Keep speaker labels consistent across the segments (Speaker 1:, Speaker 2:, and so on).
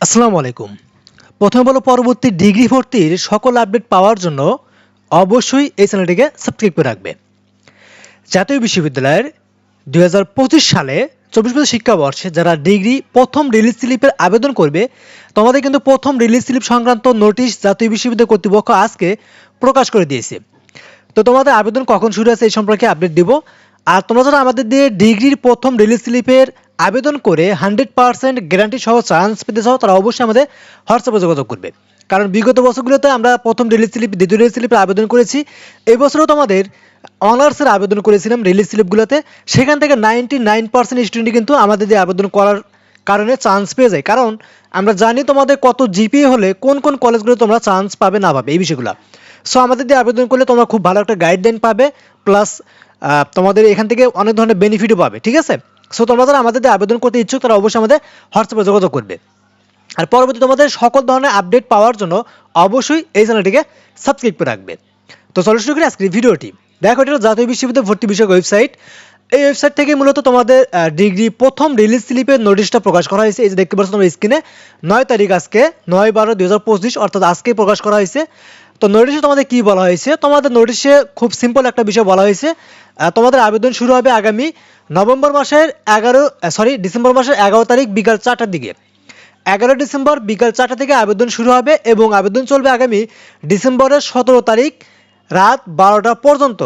Speaker 1: আসসালামু আলাইকুম। প্রথম বলো পরবর্তী ডিগ্রি ভর্তির সকল আপডেট পাওয়ার জন্য অবশ্যই এই চ্যানেলটিকে সাবস্ক্রাইব করে রাখবে। জাতীয় বিশ্ববিদ্যালয়ের দু হাজার পঁচিশ সালে চব্বিশ পঁচিশ শিক্ষাবর্ষে যারা ডিগ্রি প্রথম রিলিজ স্লিপের আবেদন করবে, তোমাদের কিন্তু প্রথম রিলিজ স্লিপ সংক্রান্ত নোটিশ জাতীয় বিশ্ববিদ্যালয় কর্তৃপক্ষ আজকে প্রকাশ করে দিয়েছে। তো তোমাদের আবেদন কখন শুরু আছে এই সম্পর্কে আপডেট দিব। আর তোমরা যারা আমাদের দিয়ে ডিগ্রির প্রথম রিলিজ স্লিপের আবেদন করে হান্ড্রেড পার্সেন্ট গ্যারান্টি সহ চান্স পেতে চাও, তারা অবশ্যই আমাদের হোয়াটসঅ্যাপে যোগাযোগ করবে। কারণ বিগত বছরগুলোতে আমরা প্রথম রিলিজ স্লিপ দ্বিতীয় রিলিজ স্লিপের আবেদন করেছি। এই বছরও তোমাদের অনার্সের আবেদন করেছিলাম রিলিজ স্লিপগুলোতে সেখান থেকে নাইনটি নাইন পার্সেন্ট স্টুডেন্ট কিন্তু আমাদের দিয়ে আবেদন করার কারণে চান্স পেয়ে যায়। কারণ আমরা জানি তোমাদের কত জিপিএ হলে কোন কোন কলেজগুলো তোমরা চান্স পাবে, না পাবে, এই বিষয়গুলো। সো আমাদের দিয়ে আবেদন করলে তোমরা খুব ভালো একটা গাইডলাইন পাবে। প্লাস তোমাদের এখান থেকে অনেক ধরনের বেনিফিটও পাবে, ঠিক আছে? সো তোমরা যারা আমাদের আবেদন করতে ইচ্ছুক, তারা অবশ্যই আমাদের হোয়াটসঅ্যাপে যোগাযোগ করবে। আর পরবর্তী তোমাদের সকল ধরনের আপডেট পাওয়ার জন্য অবশ্যই এই চ্যানেলটিকে সাবস্ক্রাইব করে রাখবে। তো চলো শুরু করি আজকের ভিডিওটি। দেখো, এটা জাতীয় বিশ্ববিদ্যালয় ভর্তি বিষয়ক ওয়েবসাইট। এই ওয়েবসাইট থেকে মূলত তোমাদের ডিগ্রি প্রথম রিলিজ স্লিপের নোটিশটা প্রকাশ করা হয়েছে। এই যে দেখতে পাচ্ছ তোমার স্ক্রিনে নয় তারিখ আজকে, নয় বারো দুই হাজার পঁচিশ, অর্থাৎ আজকেই প্রকাশ করা হয়েছে। তো নোটিশে তোমাদের কি বলা হয়েছে? তোমাদের নোটিশে খুব সিম্পল একটা বিষয় বলা হয়েছে। তোমাদের আবেদন শুরু হবে আগামী নভেম্বর মাসের এগারো সরি ডিসেম্বর মাসের এগারো তারিখ বিকাল চারটার দিকে। এগারো ডিসেম্বর বিকাল চারটা থেকে আবেদন শুরু হবে এবং আবেদন চলবে আগামী ডিসেম্বরের সতেরো তারিখ রাত বারোটা পর্যন্ত।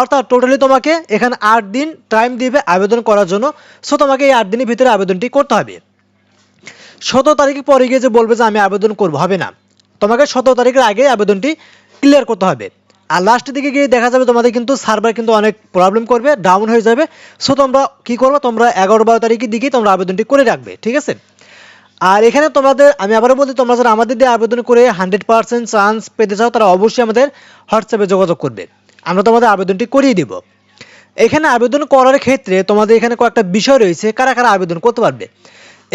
Speaker 1: অর্থাৎ টোটালি তোমাকে এখানে আট দিন টাইম দিবে আবেদন করার জন্য। সো তোমাকে এই আট দিনের ভিতরে আবেদনটি করতে হবে। সতেরো তারিখে পরে গিয়ে যে বলবে যে আমি আবেদন করব, হবে না। তোমাকে সতেরো তারিখের আগে আবেদনটি ক্লিয়ার করতে হবে। আর লাস্টের দিকে গিয়ে দেখা যাবে তোমাদের কিন্তু সার্ভার কিন্তু অনেক প্রবলেম করবে ডাউন হয়ে যাবে। সো তোমরা কি করবে? তোমরা এগারো বারো তারিখের দিকেই তোমরা আবেদনটি করে রাখবে, ঠিক আছে? আর এখানে তোমাদের, আমি আবারও বলছি, তোমরা যারা আমাদের দিয়ে আবেদন করে হান্ড্রেড পার্সেন্ট চান্স পেতে চাও, তারা অবশ্যই আমাদের হোয়াটসঅ্যাপে যোগাযোগ করবে। আমরা তোমাদের আবেদনটি করিয়ে দিব। এখানে আবেদন করার ক্ষেত্রে তোমাদের এখানে কয়েকটা বিষয় রয়েছে, কারা কারা আবেদন করতে পারবে।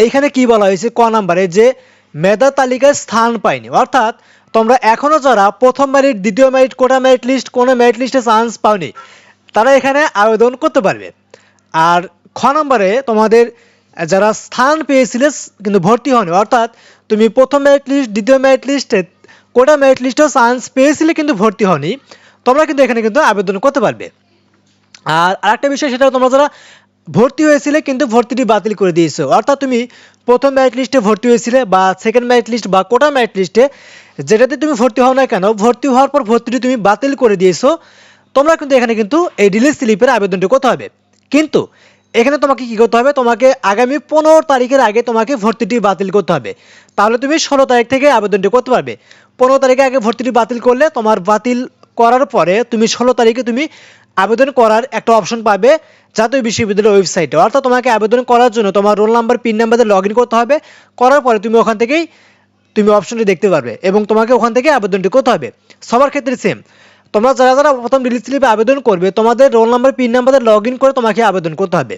Speaker 1: এইখানে কি বলা হয়েছে? ক নাম্বারে যে মেধা তালিকায় স্থান পায়নি। অর্থাৎ তোমরা এখনও যারা প্রথম মেরিট দ্বিতীয় মেরিট কোটা মেরিট লিস্ট কোনো মেরিট লিস্টে চান্স পাওনি, তারা এখানে আবেদন করতে পারবে। আর খ নম্বরে তোমাদের যারা স্থান পেয়েছিলে, কিন্তু ভর্তি হয়নি, অর্থাৎ তুমি প্রথম মেরিট লিস্ট দ্বিতীয় মেরিট লিস্টে কোটা মেরিট লিস্টেও চান্স পেয়েছিলে, কিন্তু ভর্তি হয়নি, তোমরা কিন্তু এখানে কিন্তু আবেদন করতে পারবে। আর আরেকটা বিষয়, সেটা তোমরা যারা ভর্তি হয়েছিলে, কিন্তু ভর্তিটি বাতিল করে দিয়েছ। অর্থাৎ তুমি প্রথম মেরিট লিস্টে ভর্তি হয়েছিলে বা সেকেন্ড মেরিট লিস্ট বা কোটা মেরিট লিস্টে যেটাতে তুমি ভর্তি হও না কেন, ভর্তি হওয়ার পর ভর্তিটি তুমি বাতিল করে দিয়েছ। তোমরা কিন্তু এখানে কিন্তু এই রিলিজ স্লিপের আবেদনটি করতে হবে। কিন্তু এখানে তোমাকে কি করতে হবে? তোমাকে আগামী পনেরো তারিখের আগে তোমাকে ভর্তিটি বাতিল করতে হবে। তাহলে তুমি ষোলো তারিখ থেকে আবেদনটি করতে পারবে। পনেরো তারিখে আগে ভর্তিটি বাতিল করলে তোমার বাতিল করার পরে তুমি ষোলো তারিখে তুমি আবেদন করার একটা অপশন পাবে জাতীয় বিশ্ববিদ্যালয়ের ওয়েবসাইটে অর্থাৎ তোমাকে আবেদন করার জন্য তোমার রোল নাম্বার পিন নাম্বার দিয়ে লগ করতে হবে। করার পরে তুমি ওখান থেকেই তুমি অপশনটি দেখতে পারবে এবং তোমাকে ওখান থেকে আবেদনটি করতে হবে। সবার ক্ষেত্রে সেম তোমরা যারা যারা প্রথম রিলিজ স্লিপে আবেদন করবে, তোমাদের roll number pin number log করে তোমাকে আবেদন করতে হবে।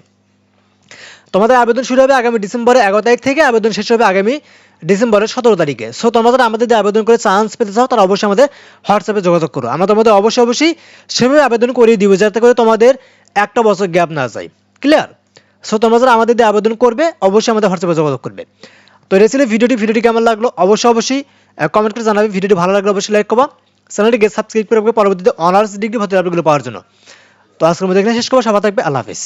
Speaker 1: তোমাদের আবেদন শুরু হবে আগামী ডিসেম্বরের এগারো তারিখ থেকে, আবেদন শেষ হবে আগামী ডিসেম্বরের সতেরো তারিখে। সো তোমরা যারা আমাদের দিয়ে আবেদন করে চান্স পেতে চাও, তারা অবশ্যই আমাদের হোয়াটসঅ্যাপে যোগাযোগ করো। আমরা তোমাদের অবশ্যই অবশ্যই সেভাবে আবেদন করিয়ে দিব, যাতে করে তোমাদের একটা বছর গ্যাপ না যায়। ক্লিয়ার সো তোমরা যারা আমাদের দিয়ে আবেদন করবে, অবশ্যই আমাদের হোয়াটসঅ্যাপে যোগাযোগ করবে। তো এটা ছিল ভিডিওটি। ভিডিওটি কেমন লাগল? অবশ্যই অবশ্যই কমেন্ট করে জানাবে। ভিডিওটি ভালো লাগলে অবশ্যই লাইক করবা। চ্যানেলটিকে সাবস্ক্রাইব করে পরবর্তীতে অনার্স ডিগ্রি ভর্তি আপডেটগুলো পাওয়ার জন্য। তো আজকের মধ্যে এখানে শেষ করব। সবাই থাকবে। আল্লাহ হাফিজ।